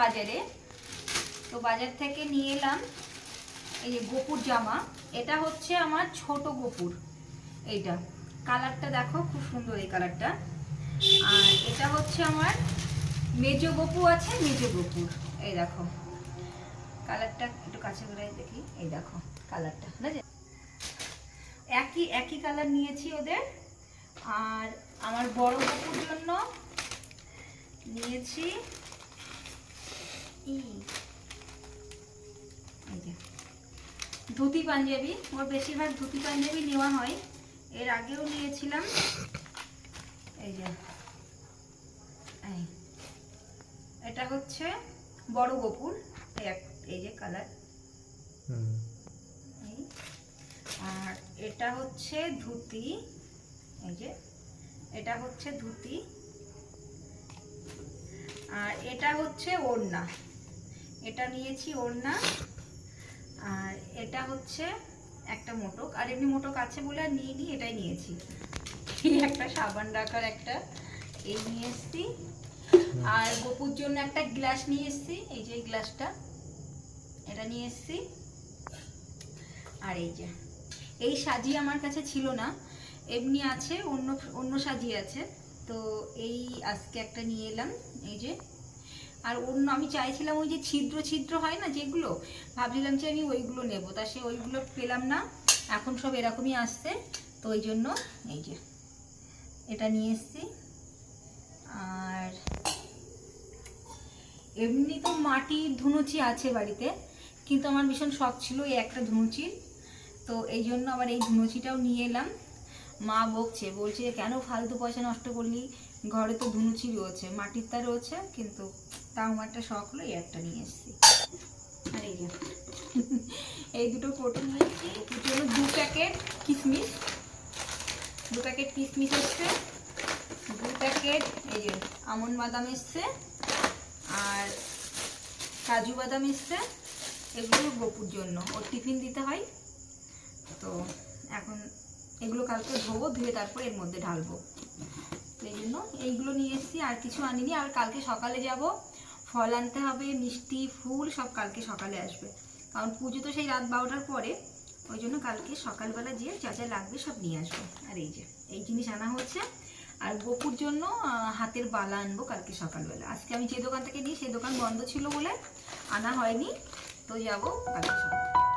বাজারে। তো বাজার থেকে নিয়ে এলাম এই যে গোপুর জামা। এটা হচ্ছে আমার ছোট গোপুর। এইটা। কালারটা দেখো, খুব সুন্দর এই কালারটা। আর এটা হচ্ছে আমার মেজ গপু আছে, মেজ গপুর। এই দেখো। কালারটা একটু কাছে করে দেখি। এই দেখো, কালারটা। বুঝেছে একই একই কালার নিয়েছি ওদের। আর আমার বড় গপুর জন্য নিয়েছি ধুতি পাঞ্জাবি ওর বেশিরভাগ ধুতি পাঞ্জাবি নেওয়া হয়। এর আগেও নিয়েছিলাম। এই যে। এটা হচ্ছে বড় গোপুর। এই যে কালার। এই। আর এটা হচ্ছে ধুতি। এই যে। এটা হচ্ছে ধুতি। আর এটা হচ্ছে ওড়না। এটা নিয়েছি ওড়না, আর এটা হচ্ছে একটা মোটক, আর এমনি মোটক আছে বলে আর নিয়ে নিই এটাই নিয়েছি। একটা সাবান রাখার একটা, এই নিয়ে এসছি। আর গপুর জন্য একটা গ্লাস নিয়ে এসছি, এই যে গ্লাসটা, এটা নিয়ে এসছি। আর এই যে, এই সাজি আমার কাছে ছিল না, এমনি আছে, অন্য অন্য সাজি আছে, তো এই আজকে একটা নিয়ে এলাম, এই যে। আর অন্য, আমি চাইছিলাম ওই যে ছিদ্র ছিদ্র হয় না যেগুলো? ভাবছিলাম যে আমি ওইগুলো নেব। তা সে ওইগুলো পেলাম না। এখন সব এরকমই আসছে। তো ওই জন্য এই যে, এটা নিয়ে এসছি। আর এমনি তো মাটির ধুনুচি আছে বাড়িতে, কিন্তু আমার ভীষণ শখ ছিল এই একটা ধুনুচির। তো এই জন্য আবার এই ধুনুচিটাও নিয়ে এলাম। মা বকছে, বলছে কেন ফালতু পয়সা নষ্ট করলি? ঘরে তো ধুনুচি রয়েছে, মাটির তা রয়েছে, কিন্তু তাও আমার একটা শখ হলো এই একটা নিয়ে এসেছি। আর এই এই দুটো কোটি নিয়েছি দুটো হলো দু প্যাকেট কিশমিশ দু প্যাকেট কিশমিশ এসছে। দু প্যাকেট এই যে আমন বাদাম এসছে, আর কাজু বাদাম এসছে। এগুলো গপুর জন্য, ওর টিফিন দিতে হয়। তো এখন এগুলো কালকে ধোবো, ধুয়ে তারপর এর মধ্যে ঢালবো। এই জন্য এইগুলো নিয়ে এসেছি, আর কিছু আনিনি। আর কালকে সকালে যাব। ফল আনতে হবে, মিষ্টি, ফুল, সব কালকে সকালে আসবে। কারণ পুজো তো সেই রাত বারোটার পরে। ওই জন্য কালকে সকালবেলা যেয়ে যা যা লাগবে সব নিয়ে আসব। আর এই যে, এই জিনিস আনা হচ্ছে। আর গোপুর জন্য হাতের বালা আনব কালকে সকালবেলা। আজকে আমি যে দোকান থেকে নিই সেই দোকান বন্ধ ছিল বলে আনা হয়নি। তো যাব কালকে সকালে।